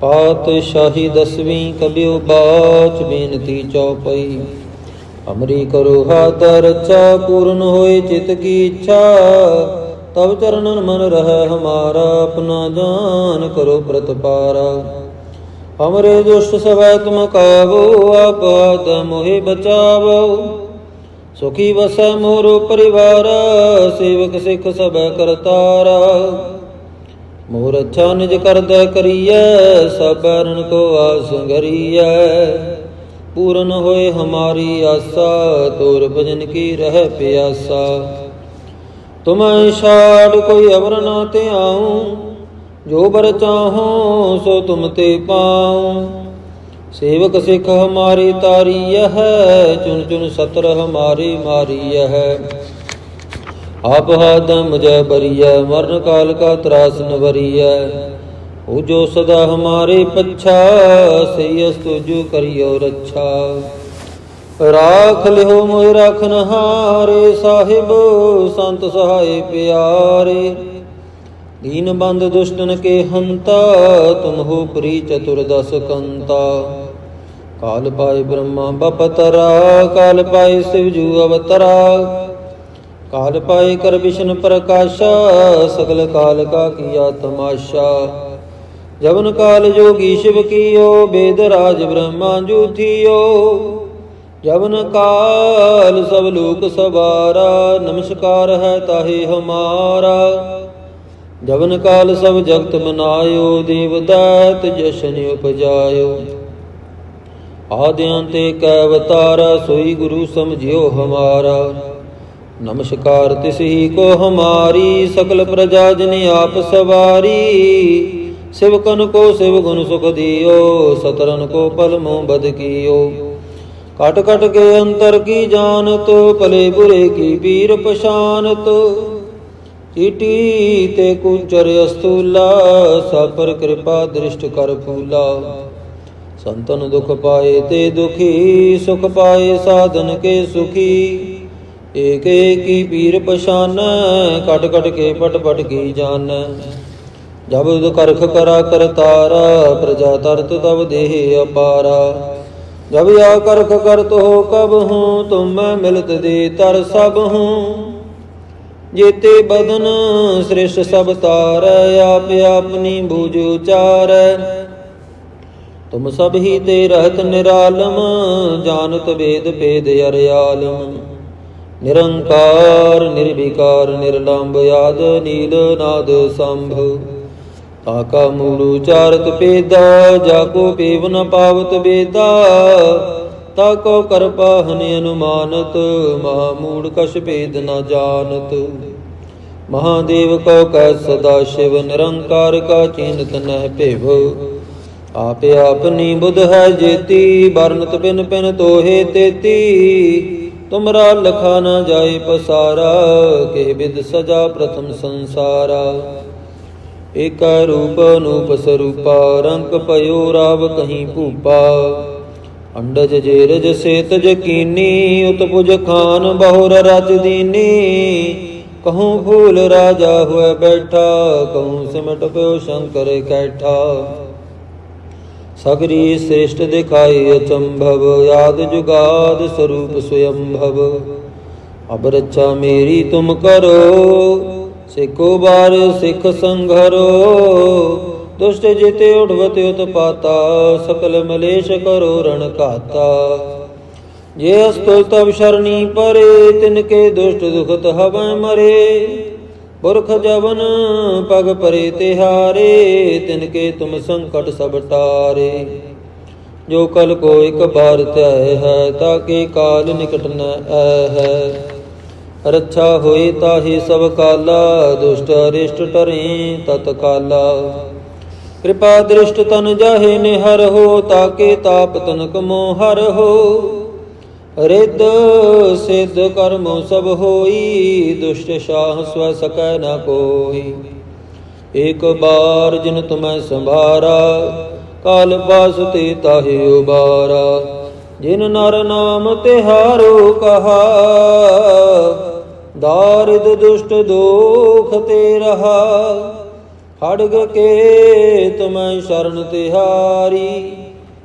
ਪਾਤਸ਼ਾਹੀ ਦਸਵੀਂ ਕਬਿਉ ਬਾਚ ਬੇਨਤੀ ਚੌਪਈ। ਅਮਰੀ ਕਰੋ ਹਾਥ ਰਚਾ ਪੂਰਨ ਹੋਏ ਚਿਤ ਕੀ ਇੱਛਾ। ਤਬ ਚਰਨਨ ਮਨ ਰਹਿ ਹਮਾਰਾ, ਆਪਣਾ ਜਾਨ ਕਰੋ ਪ੍ਰਤਪਾਰਾ। ਹਮਰੇ ਦੁਸ਼ਟ ਸਵੈ ਤੁਮ ਕਾਬੋ ਆਪਦ ਮੋਹਿ ਬਚਾਵੋ। ਸੁਖੀ ਵਸੈ ਮੋਰੋ ਪਰਿਵਾਰ, ਸੇਵਕ ਸਿੱਖ ਸਭੈ ਕਰਤਾਰਾ। ਮੋਰ ਅੱਛਾ ਨਿਜ ਕਰਦਾ ਕਰੀਐ ਸਬਰਨ ਕੋ ਆਸ ਗਰੀਐ। ਪੂਰਨ ਹੋਏ ਹਮਾਰੀ ਆਸਾ, ਤੋਰ ਭਜਨ ਕੀ ਰਹਿ ਪਿਆਸਾ। ਤੁਮੈ ਛਾੜ ਕੋਈ ਅਵਰ ਨਾ ਤੇ ਜੋ ਬਰ ਚਾਹੋ ਸੋ ਤੁਮ ਤੇ ਪਾਉ। ਸੇਵਕ ਸਿੱਖ ਹਮਾਰੀ ਤਾਰੀ ਹੈ, ਚੁਣ ਚੁਨ ਸਤਰ ਹਮਾਰੀ ਮਾਰੀ ਹੈ। ਆਪ ਹਾਦਮ ਜੈ ਬਰੀਐ, ਮਰਨ ਕਾਲ ਕਾ ਤਰਾਸ ਨ ਉਹ ਜੋ ਸਦਾ ਹਮਾਰੇ ਪੱਛਾ ਸਈ ਅਸ ਤੁਜੂ ਕਰਿਓ ਰੱਛਾ। ਰਾਖ ਲਿਓ ਮੋਇ ਰਖਨ ਹਾਰੇ ਸਾਹਿਬ ਸੰਤ ਸਹਾਏ ਪਿਆਰੇ। ਦੀਨ ਬੰਦ ਦੁਸ਼ਟਨ ਕੇ ਹੰਤਾ, ਤੁਮ ਹੋ ਪ੍ਰੀ ਚਤੁਰ ਦਸ ਕੰਤਾ। ਕਾਲ ਪਾਏ ਬ੍ਰਹਮਾ ਬਪਤਰਾ, ਕਾਲ ਪਾਏ ਸ਼ਿਵ ਜੂ ਅਵਤਰਾ। ਕਾਲ ਪਾਏ ਕਰ ਵਿਸ਼ਨ ਪ੍ਰਕਾਸ਼ਾ, ਸਗਲ ਕਾਲ ਕਾ ਕੀਆ ਤਮਾਸ਼ਾ ਜਵਨ ਕਾਲ ਜੋਗੀ ਸ਼ਿਵ ਕੀਓ, ਬੇਦ ਰਾਜ ਬ੍ਰਹਮਾ ਜੂ ਥੀਓ। ਜਵਨ ਕਾਲ ਸਭ ਲੋਕ ਸਵਾਰਾ, ਨਮਸਕਾਰ ਹੈ ਤਾਹੇ ਹਮਾਰਾ। ਜਵਨ ਕਾਲ ਸਭ ਜਗਤ ਮਨਾਇਓ, ਦੇਵ ਦਾਤ ਜਸ਼ਨ ਉਪਜਾਇਓ। ਆਦਿਆਂ ਤੇ ਕੈ ਅਵਤਾਰਾ, ਸੋਈ ਗੁਰੂ ਸਮਝਿਓ ਹਮਾਰਾ। ਨਮਸਕਾਰ ਤਿਸ ਹੀ ਕੋ ਹਮਾਰੀ ਸਕਲ ਪ੍ਰਜਾ ਜਨ ਆਪ ਸਵਾਰੀ। ਸਿਵਕਨ ਕੋ ਸਿਵ ਗੁਣ ਸੁਖ ਦਿਓ, ਸਤਰਨ ਕੋ ਪਲ ਬਦ ਕੀਓ। ਕਟ ਕਟ ਕੇ ਅੰਤਰ ਕੀ ਜਾਣਤ, ਭਲੇ ਬੁਰੇ ਕੀ ਪੀਰ ਪਛਾਨਤ। ਚੀਟੀ ਤੇ ਕੁੰਚਰ ਅਸਤੂਲਾ ਸਪਰ ਕਿਰਪਾ ਦ੍ਰਿਸ਼ਟ ਕਰ ਫੂਲਾ। ਸੰਤਨ ਦੁਖ ਪਾਏ ਤੇ ਦੁਖੀ, ਸੁਖ ਪਾਏ ਸਾਧਨ ਕੇ ਸੁਖੀ। ਏਕ ਏਕੀ ਪੀਰ ਪਛਾਨ ਕਟ ਕਟ ਕੇ ਪਟ ਪਟ ਕੀ ਜਾਨ। ਜਬ ਕਰਖ ਕਰਾ ਕਰਤਾਰਾ, ਪ੍ਰਜਾ ਤਰਤ ਤਬ ਦੇਹ ਅਪਾਰਾ। ਜਬ ਆ ਕਰਖ ਕਰਤ ਹੋ ਕਬ ਹੂੰ, ਤੁਮ ਮਿਲਤ ਦੇ ਤਰ ਸਭ ਹੂੰ। ਜੇਤੇ ਬਦਨ ਸ੍ਰਿਸ਼ਟ ਸਭ ਤਾਰ, ਆਪ ਆਪਣੀ ਬੂਝ ਉਚਾਰੈ। ਤੁਮ ਸਭ ਹੀ ਤੇ ਰਹਿਤ ਨਿਰਾਲਮ, ਜਾਣਤ ਵੇਦ ਭੇਦ ਅਰਿਆਲਮ। ਨਿਰੰਕਾਰ, ਨਿਰਵਿਕਾਰ ਨਿਰਲੰਭ ਆਦ, ਨੀਲ, ਨਾਦ, ਸੰਭ। ਤਾਕਾ ਮੂਲ ਉਚਾਰਤ ਪੇਦਾ ਜਾ ਕੋ ਪੇਵ ਨ ਪਾਵਤ ਬੇਦਾ। ਤਾ ਕੋ ਕਰਪਾ ਹਨਿ ਅਨੁਮਾਨਤ, ਮਹਾ ਮੂੜ ਕਛ ਭੇਦ ਨ ਜਾਣਤ। ਮਹਾਦੇਵ ਕੋ ਕੈ ਸਦਾ ਸ਼ਿਵ, ਨਿਰੰਕਾਰ ਕਾ ਚਿੰਤ ਨਹਿ ਭੇਵ। ਆਪੇ ਆਪਨੀ ਬੁਧ ਹੈ ਜੇਤੀ ਬਰਨਤ ਬਿਨ ਬਿਨ ਤੋਹੇ ਤੇਤੀ। ਤੁਮਰਾ ਲਖਾ ਨ ਜਾਏ ਪਸਾਰਾ, ਕੇ ਬਿਦ ਸਜਾ ਪ੍ਰਥਮ ਸੰਸਾਰਾ। ਏਕ ਰੂਪ ਅਨੂਪ ਸਰੂਪਾ ਰੰਗ ਪਇਓ ਰਾਵ ਕਹੀਂ ਭੂਪਾ। ਅੰਡਜ ਜੇਰਜ ਸੇਤ ਜਕੀਨੀ, ਉਤਪੁਜ ਖਾਨ ਬਹੁਰ ਰਚ ਦੀਨੀ। ਕਹੂੰ ਫੂਲ ਰਾਜਾ ਹੋਇ ਬੈਠਾ, ਕਹੂੰ ਸਿਮਟ ਪਿਓ ਸ਼ੰਕਰ ਕੈਠਾ। ਸਗਰੀ ਸ੍ਰੇਸ਼ਟ ਦਿਖਾਈ ਅਚੰਭਵ ਯਾਦ ਜੁਗਾਦ ਸਰੂਪ ਸਵਯੰਭਵ। ਅਬ ਰੱਛਾ ਮੇਰੀ ਤੁਮ ਕਰੋ, ਸਿੱਖੋ ਬਾਰ ਸਿੱਖ ਸੰਘਰੋ। ਦੁਸ਼ਟ ਜਿਤੇ ਉਠਵਤ ਉਤਪਾਤਾ, ਸਕਲ ਮਲੇਸ਼ ਕਰੋ ਰਣ ਘਾਤਾ। ਜੇ ਅਸਤੁ ਤਬ ਸ਼ਰਣੀ ਪਰੇ, ਤਿਨ ਕੇ ਦੁਸ਼ਟ ਦੁਖਤ ਹਵੈ ਮਰੇ। ਪੁਰਖ ਜਵਨ ਪਗ ਪਰੇ ਤਿਹਾਰੇ, ਤਿਨ ਕੇ ਤੁਮ ਸੰਕਟ ਸਭ ਟਾਰੇ। ਜੋ ਕਲ ਕੋ ਇਕ ਬਾਰ ਧਿਆਏ ਹੈ, ਤਾਂ ਕੇ ਕਾਲ ਨਿਕਟ ਨ ਐ ਹੈ। ਰੱਛਾ ਹੋਏ ਤਾਹੀ ਸਭ ਕਾਲਾ, ਦੁਸ਼ਟ ਅਰਿਸ਼ਟ ਟਰੇ ਤਤ ਕਾਲਾ। ਕਿਰਪਾ ਦ੍ਰਿਸ਼ਟ ਤਨ ਜਾਹੇ ਨਿਹਰ ਹੋ ਤਾਕੇ ਤਾਪ ਤਨਕ ਮੋਹਰ ਹੋ। ਰਿੱਧ ਸਿੱਧ ਕਰਮੋ ਸਭ ਹੋਈ, ਦੁਸ਼ਟ ਸ਼ਾਹ ਸਵ ਸਕੈ ਨ ਕੋਈ। ਇੱਕ ਬਾਰ ਜਿਨ ਤੁਮੈ ਸੰਭਾਰਾ, ਕਾਲ ਬਾਸ ਤੇ ਤਾਹੇ ਉਬਾਰਾ। ਜਿਨ ਨਰ ਨਾਮ ਤਿਹਾਰੋ ਕਹਾ, ਦਾਰਿਦ ਦੁਸ਼ਟ ਦੋਖ ਤੇ ਰਹਾ। ਹੜਗ ਕੇ ਤੁਮੈ ਸ਼ਰਨ ਤਿਹਾਰੀ